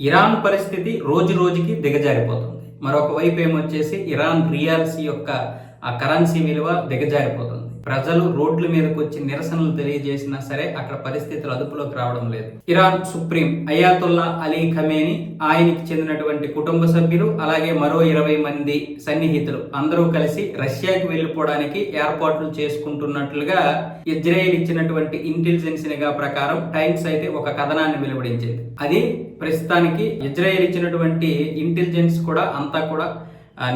Iran పరిస్థితి రోజు రోజుకి దిగజారిపోతుంది. మరొక వైపు ఏమొచ్చేసి ఇరాన్ రియాల్స్ యొక్క ఆ కరెన్సీ విలువ దిగజారిపోతుంది. ప్రజలు రోడ్ల మీదకి వచ్చి నిరసనలు తెలియజేసినా సరే అక్కడ పరిస్థితులు అదుపులోకి రావడం లేదు. Iran supreme Ayatollah Ali Khamenei ఆయనకి చెందినటువంటి కుటుంబ సభ్యులు అలాగే మరో ఇరవై మంది సన్నిహితులు. అందరూ కలిసి రష్యాకి వెళ్ళిపోవడానికి ఏర్పాట్లు చేసుకుంటున్నట్లుగా ఇజ్రాయెల్ ఇచ్చినటువంటి ఇంటెలిజెన్స్ నిఘా ప్రకారం టైమ్స్ అయితే ఒక కథనాన్ని వెలువడించింది. అది ప్రస్తుతానికి ఇజ్రాయెల్ ఇచ్చినటువంటి ఇంటెలిజెన్స్ కూడా అంతా కూడా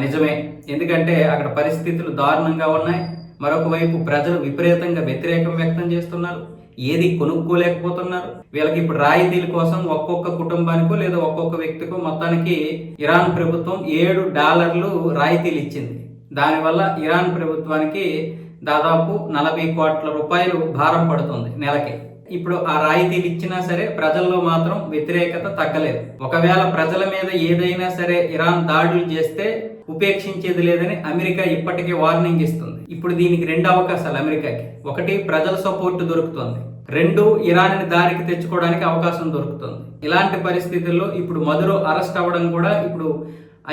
నిజమే. ఎందుకంటే అక్కడ పరిస్థితులు దారుణంగా ఉన్నాయి. మరొక వైపు ప్రజలు విపరీతంగా వ్యతిరేకం వ్యక్తం చేస్తున్నారు. ఏది కొనుక్కోలేకపోతున్నారు. వీళ్ళకి ఇప్పుడు రాయితీల కోసం ఒక్కొక్క కుటుంబానికో లేదా ఒక్కొక్క వ్యక్తికో మొత్తానికి ఇరాన్ ప్రభుత్వం ఏడు డాలర్లు రాయితీలు ఇచ్చింది. దానివల్ల ఇరాన్ ప్రభుత్వానికి దాదాపు నలభై కోట్ల రూపాయలు భారం పడుతుంది నెలకి. ఇప్పుడు ఆ రాయితీలు ఇచ్చినా సరే ప్రజల్లో మాత్రం వ్యతిరేకత తగ్గలేదు. ఒకవేళ ప్రజల మీద ఏదైనా సరే ఇరాన్ దాడులు చేస్తే ఉపేక్షించేది లేదని అమెరికా ఇప్పటికే వార్నింగ్ ఇస్తుంది. ఇప్పుడు దీనికి రెండు అవకాశాలు అమెరికాకి. ఒకటి ప్రజల సపోర్ట్ దొరుకుతుంది. రెండు ఇరాన్ని దారికి తెచ్చుకోవడానికి అవకాశం దొరుకుతుంది. ఇలాంటి పరిస్థితుల్లో ఇప్పుడు మధురో అరెస్ట్ అవ్వడం కూడా ఇప్పుడు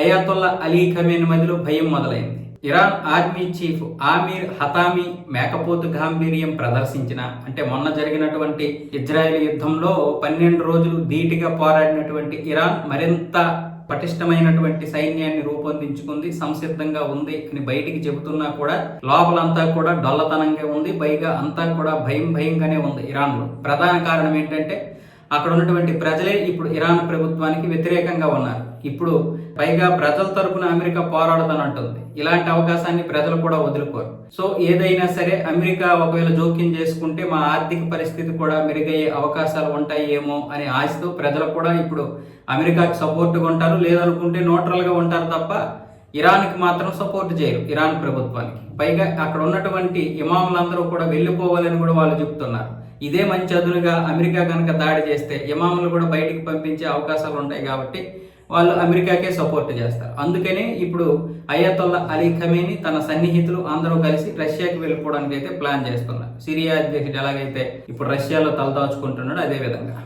అయాతుల్లా అలీ ఖమేని మధ్యలో భయం మొదలైంది. Iran army chief Amir Hatami మేకపోతు గాంభీర్యం ప్రదర్శించిన అంటే మొన్న జరిగినటువంటి ఇజ్రాయెల్ యుద్ధంలో పన్నెండు రోజులు ధీటుగా పోరాడినటువంటి ఇరాన్ మరింత పటిష్టమైనటువంటి సైన్యాన్ని రూపొందించుకుంది సంసిద్ధంగా ఉంది అని బయటికి చెబుతున్నా కూడా లోపలంతా కూడా డొల్లతనంగా ఉంది పైగా అంతా కూడా భయం భయంగానే ఉంది ఇరాన్లో. ప్రధాన కారణం ఏంటంటే అక్కడ ఉన్నటువంటి ప్రజలే ఇప్పుడు ఇరాన్ ప్రభుత్వానికి వ్యతిరేకంగా ఉన్నారు. ఇప్పుడు పైగా ప్రజల తరపున అమెరికా పోరాడదనంటుంది ఇలాంటి అవకాశాన్ని ప్రజలు కూడా వదులుకోరు. సో ఏదైనా సరే అమెరికా ఒకవేళ జోక్యం చేసుకుంటే మా ఆర్థిక పరిస్థితి కూడా మెరుగయ్యే అవకాశాలు ఉంటాయి ఏమో అనే ఆశతో ప్రజలు కూడా ఇప్పుడు అమెరికాకి సపోర్ట్గా ఉంటారు. లేదనుకుంటే న్యూట్రల్గా ఉంటారు తప్ప ఇరాన్కి మాత్రం సపోర్ట్ చేయరు ఇరాన్ ప్రభుత్వానికి. పైగా అక్కడ ఉన్నటువంటి ఇమాములందరూ కూడా వెళ్ళిపోవాలని కూడా వాళ్ళు చెప్తున్నారు. ఇదే మంచి అదునుగా అమెరికా కనుక దాడి చేస్తే ఇమాములు కూడా బయటికి పంపించే అవకాశాలు ఉంటాయి కాబట్టి వాళ్ళు అమెరికాకే సపోర్ట్ చేస్తారు. అందుకనే ఇప్పుడు అయ్యతొల్లా అలీ ఖమేని తన సన్నిహితులు అందరూ కలిసి రష్యాకి వెళ్ళిపోవడానికి అయితే ప్లాన్ చేస్తున్నారు. సిరియా అధ్యక్షుడు ఎలాగైతే ఇప్పుడు రష్యాలో తలదాచుకుంటున్నాడో అదే విధంగా.